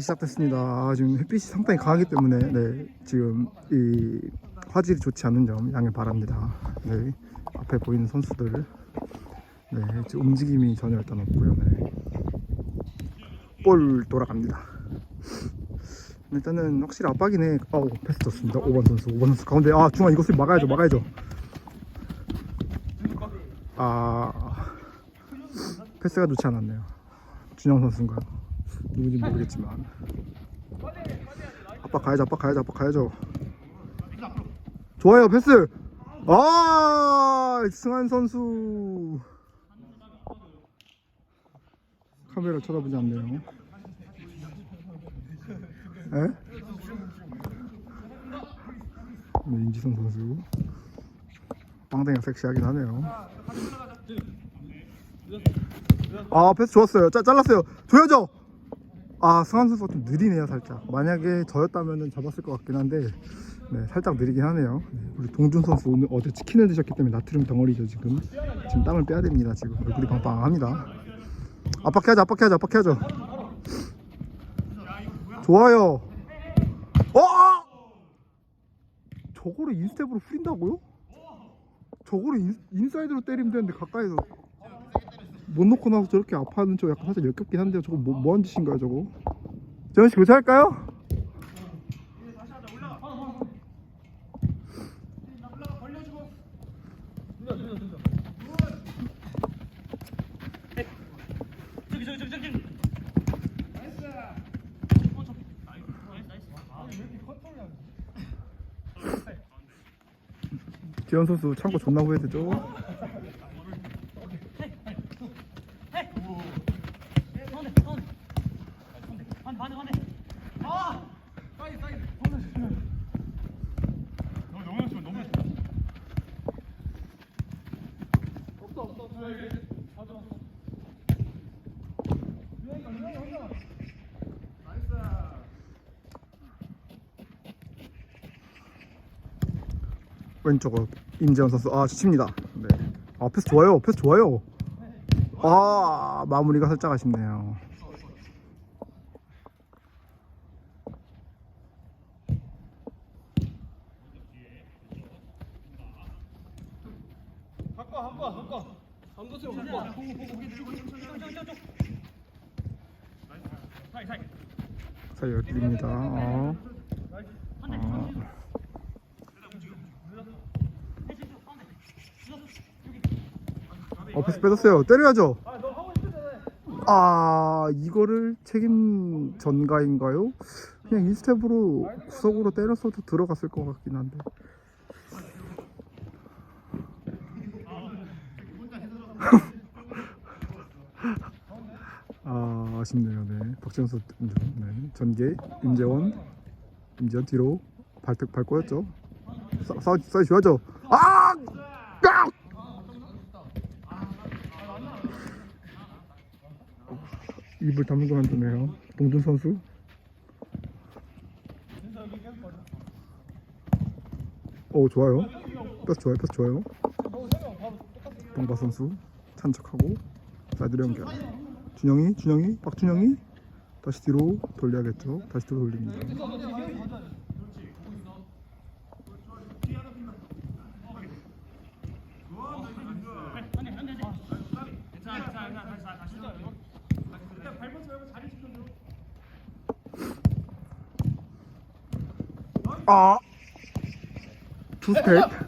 시작됐습니다. 아, 지금 햇빛이 상당히 강하기 때문에 네, 지금 이 화질이 좋지 않은 점 양해 바랍니다. 네, 앞에 보이는 선수들 네, 지금 움직임이 전혀 일단 없고요. 네. 볼 돌아갑니다. 일단은 확실히 압박이네. 아우 패스 좋습니다. 5번 선수, 5번 선수 가운데 아 중앙 이것을 막아야죠, 막아야죠. 아 패스가 좋지 않았네요. 준영 선수인가요? 누군지 모르겠지만. 압박 가야죠 압박 가야죠 압박 가야죠. 좋아요 패스! 아 승한 선수. 카메라 쳐다보지 않네요. 에? 네, 임지성 선수. 빵댕이가 섹시하긴 하네요. 아 패스 좋았어요. 짜, 잘랐어요. 줘야죠 아 승환 선수가 좀 느리네요 살짝. 만약에 저였다면 잡았을 것 같긴 한데 네, 살짝 느리긴 하네요. 네, 우리 동준 선수 오늘 어제 치킨을 드셨기 때문에 나트륨 덩어리죠 지금. 지금 땀을 빼야 됩니다 지금. 얼굴이 빵빵합니다. 압박해야죠 압박해야죠 압박해야죠. 좋아요. 어! 저거를 인스텝으로 풀린다고요? 저거를 인, 인사이드로 때리면 되는데 가까이서 못 놓고 나서 저렇게 아파하는 저 약간 살짝 역겹긴 한데요. 저거 뭐, 뭐한 짓인가요, 저거? 재현 씨 교체할까요? 재현 선수 참고 존나 후회되죠. 왼쪽으로 임재원 선수 아 지칩니다. 네. 아 패스 좋아요. 패스 좋아요. 아 마무리가 살짝 아쉽네요. 사이 열립니다. 어. 어. 어 패스 뺏었어요 때려야죠 아 이거를 책임 전가인가요? 그냥 인스텝으로 구석으로 때렸어도 들어갔을 것 같긴 한데 아 아쉽네요 네 선수 네. 전개 임재원 임재원 뒤로 발등 발 꼬였죠 싸, 싸, 싸 줘야죠 아! 깍! 입을 다물고 만드네요. 동준 선수. 오 좋아요. 패스 좋아요. 패스 좋아요. 동바 선수 찬척하고 사이드로 연결. 준영이 준영이 박준영이 다시 뒤로 돌려야겠죠. 다시 뒤로 돌립니다. 아. 투 스텝.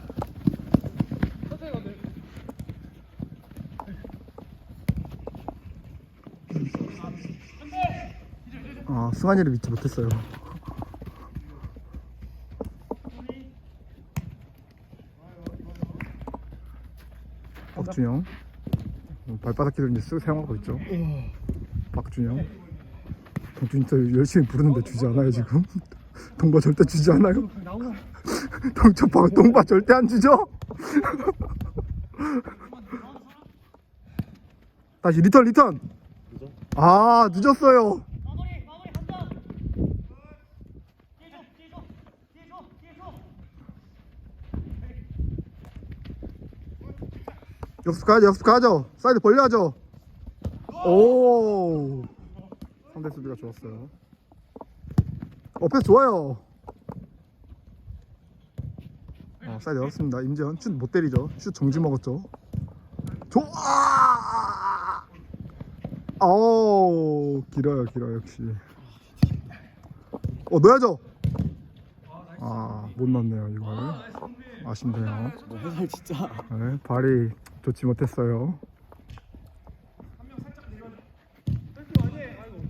아, 승환이를 믿지 못했어요. 박준영. 어, 발바닥 기를 이제 쓱 사용하고 있죠. 박준영. 동준이 더 열심히 부르는데 주지 않아요, 지금? 동바 절대 주지 않아요? 동초파 동바 절대 안 주죠? 다시 리턴 리턴 아 늦었어요 역습 가야죠 역습 가야죠 사이드 벌려야죠 오 상대 수비가 좋았어요 어, 패스 좋아요. 어, 사이드 열었습니다. 임재현 슛 못 때리죠. 슛 정지 먹었죠. 좋아. 어, 길어요, 길어요 역시. 어, 넣어야죠. 아, 못 넣네요 이걸. 아쉽네요. 너 해설 진짜 네, 발이 좋지 못했어요.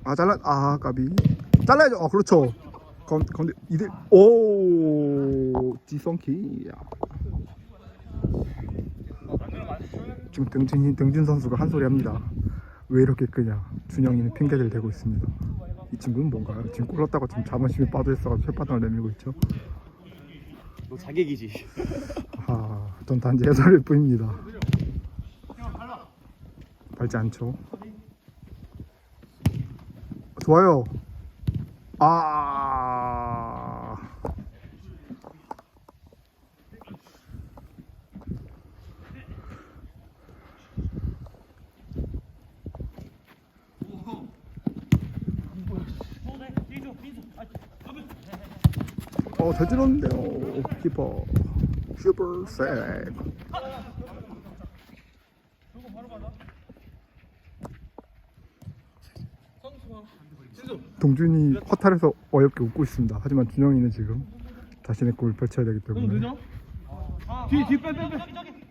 아 잘라 아 까비 잘라야죠. 어 그렇죠. 가운 가운데 이들 오 지성키. 지금 등준 등준 선수가 한 소리 합니다. 왜 이렇게 끄냐? 준영이는 핑계를 대고 있습니다. 이 친구는 뭔가요? 지금 골랐다고 지금 자존심이 빠져 있어가지고 혓바닥을 내밀고 있죠. 너 자객이지 아, 전 단지 해설일 뿐입니다. 밟지 않죠. 좋아요. 아, 어, 잘 찔렀는데요. 키퍼. 슈퍼 세이브. 동준이 허탈해서 어이없게 웃고 있습니다. 하지만 준영이는 지금 자신의 골을 펼쳐야 되기 때문에 뒤뒤빼빼빼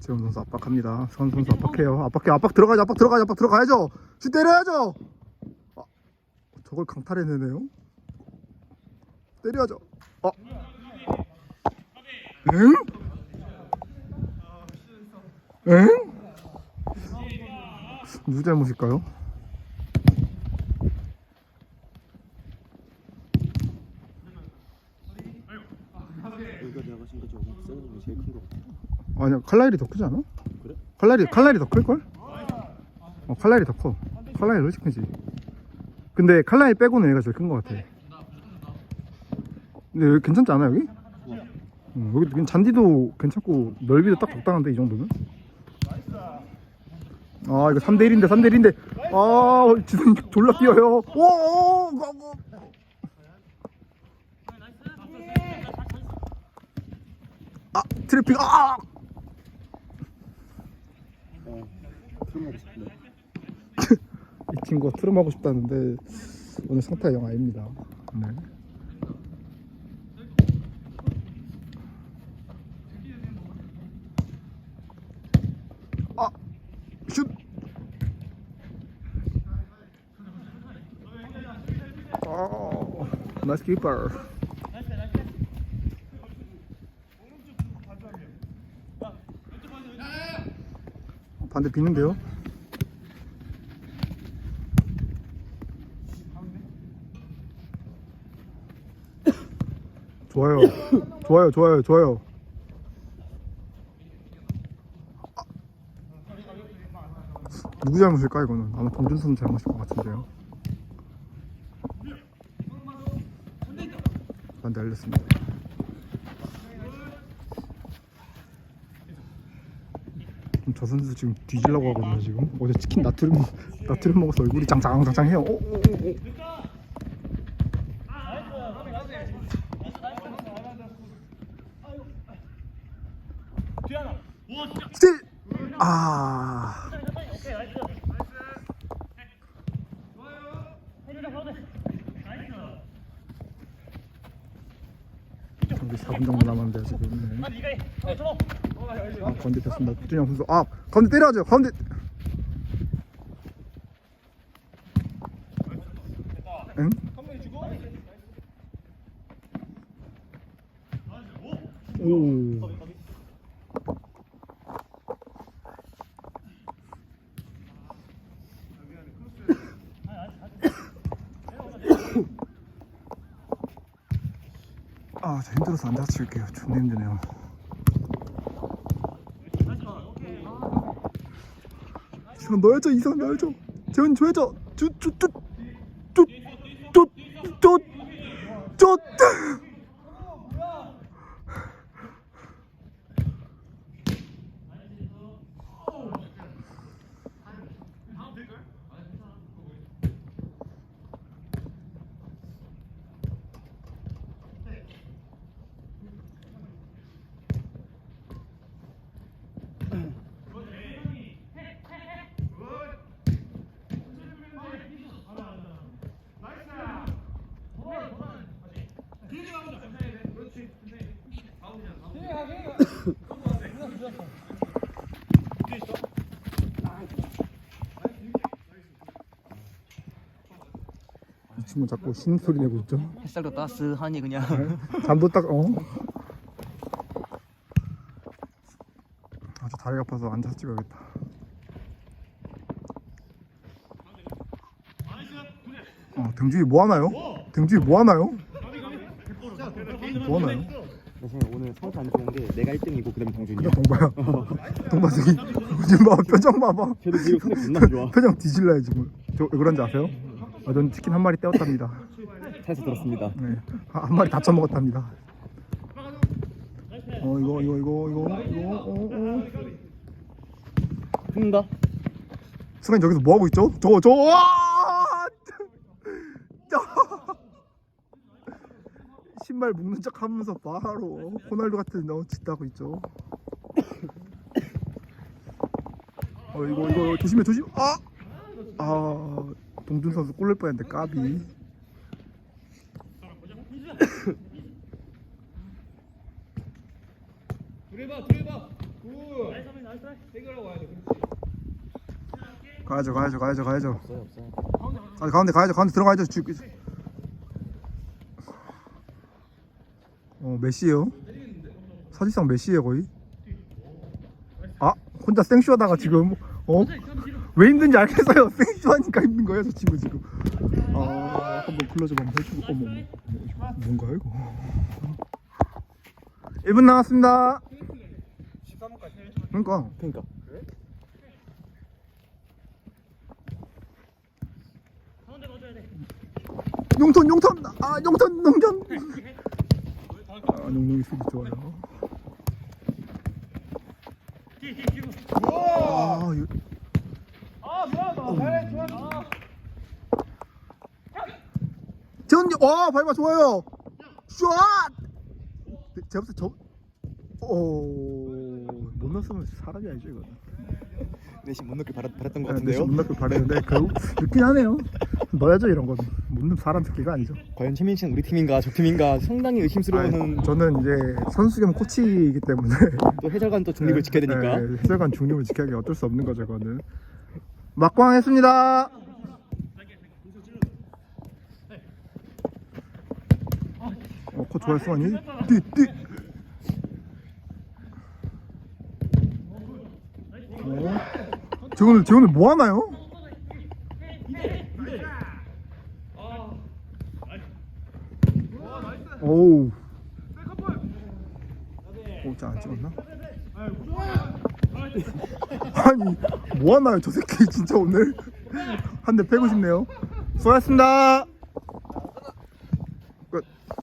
재훈 선수 압박합니다. 선 선수 압박해요. 압박해, 압박 들어가야죠. 압박 들어가야죠. 압박 들어가야죠. 슛 때려야죠. 아, 저걸 강탈해내네요. 때려야죠. 아, 응? 응? 누구 잘못일까요? 여기가 내가 지금 저기 쓰는 게 제일 큰 거 같아 아니야 칼라일이 더 크지 않아? 그래? 칼라일이 칼라일이 더 클걸? 어 칼라일이 더 커. 칼라일이 훨씬 크지. 근데 칼라일 빼고는 얘가 제일 큰것 같아. 근데 여기 괜찮지 않아 여기? 응, 여기 그냥 잔디도 괜찮고 넓이도 딱 적당한데 이 정도면? 아 이거 3대 1인데 3대 1인데 아 지금 졸라 뛰어요. 오, 오, 오, 오. 아 트래픽 아 이 친구가 트름 하고 싶다는데 오늘 상태가 영 아닙니다. 네. 아, 슛. 아, 나이스 키퍼. 반대 비는데요? 좋아요. 좋아요, 좋아요, 좋아요. 아. 누구 잘못일까 이거는? 아마 동준 선수 잘못일 것 같은데요. 반대 알렸습니다. 저 선수 지금 뒤지려고 하거든요 지금 어제 치킨 나트륨 나트륨 먹어서 얼굴이. 오, 오, 오, 오. 스틸 아 경기 4분 정도 남았는데요 지금. 네. 아 가운데 폈습니다. 국준영 선수. 아 가운데 때려야죠. 가운데 응? 오 아, 저 힘들어서 앉아서 칠게요. 존나 힘드네요. 이선 넣어야죠, 이선 넣어야죠. 재훈 줘야죠. 쭈, 쭈, 쭈, 쭈, 쭈, 쭈, 쭈. 친구 자꾸 신 소리 내고 있죠. 햇살도 따스하니 그냥 잠도 딱 어. 아주 다리가 아파서 앉아서 찍어야겠다. 어, 등주이 뭐 하나요? 등주이 뭐 하나요? 뭐 하나요? 사실 오늘 성적 안 좋은 게 내가 1등이고 그다음에 그냥 동준이야 동바야. 동바생이 지금 봐 표정 봐봐. 걔도 지금 성적 안 좋아 표정 뒤질라요 지금. 저 왜 그런지 아세요? 아, 전 치킨 한 마리 떼었답니다. 차에서 들었습니다 네, 한한 마리 다쳐 먹었답니다. 어 이거 이거 이거 이거 이거 어, 어. 푼다 승환이 저기서 뭐 하고 있죠? 저거 와! 저 신발 묶는 척 하면서 바로 호날두 같은 너 짓다고 있죠. 어 이거 이거 조심해 조심. 아! 아 동준 선수 꼴릴 뻔했는데 까비. 가야죠 가야죠 가야죠 가야죠. 없어요 아, 가운데 가야죠 가운데 들어가야죠. 주... 어 메시예요. 사실상 메시예요 거의. 아 혼자 생쇼하다가 지금 어? 왜 힘든지 알겠어요. 생쇼하니까 힘든 거예요 저 친구 지금. 아 한번 클로즈 한번 해주고 어머 어머 뭔가요 이거. 1분 남았습니다. 13분까지 그러니까 그러니까 용턴 용턴 아 용턴 농전. 아 농농이 수비 좋아요. 아, 재훈이 와 발바 좋아요. 슛 네, 제가 봤을 때 저... 오... 못 넣었으면 사람이 아니죠 이거는. 내심 못 넣길 바랐, 바랐던 것 네, 같은데요? 못 넣길 바랬는데 결국 늦긴 하네요. 넣어야죠 이런 거는 못 넣으면 사람 새끼가 아니죠. 과연 최민식은 우리 팀인가 저 팀인가 상당히 의심스러워하는 아니, 저는 이제 선수 겸 코치이기 때문에 또 해설관 또 중립을 지켜야 되니까. 네, 해설관 중립을 지켜야 게 어쩔 수 없는 거죠 이거는 막광 했습니다 어, 코 좋아요 수환이 띠띠 어? 재훈을 재훈을 뭐 하나요? 오우 오, 짠안 찍었나? 아니 뭐 하나요 저 새끼 진짜 오늘? 한 대 패고 싶네요. 수고하셨습니다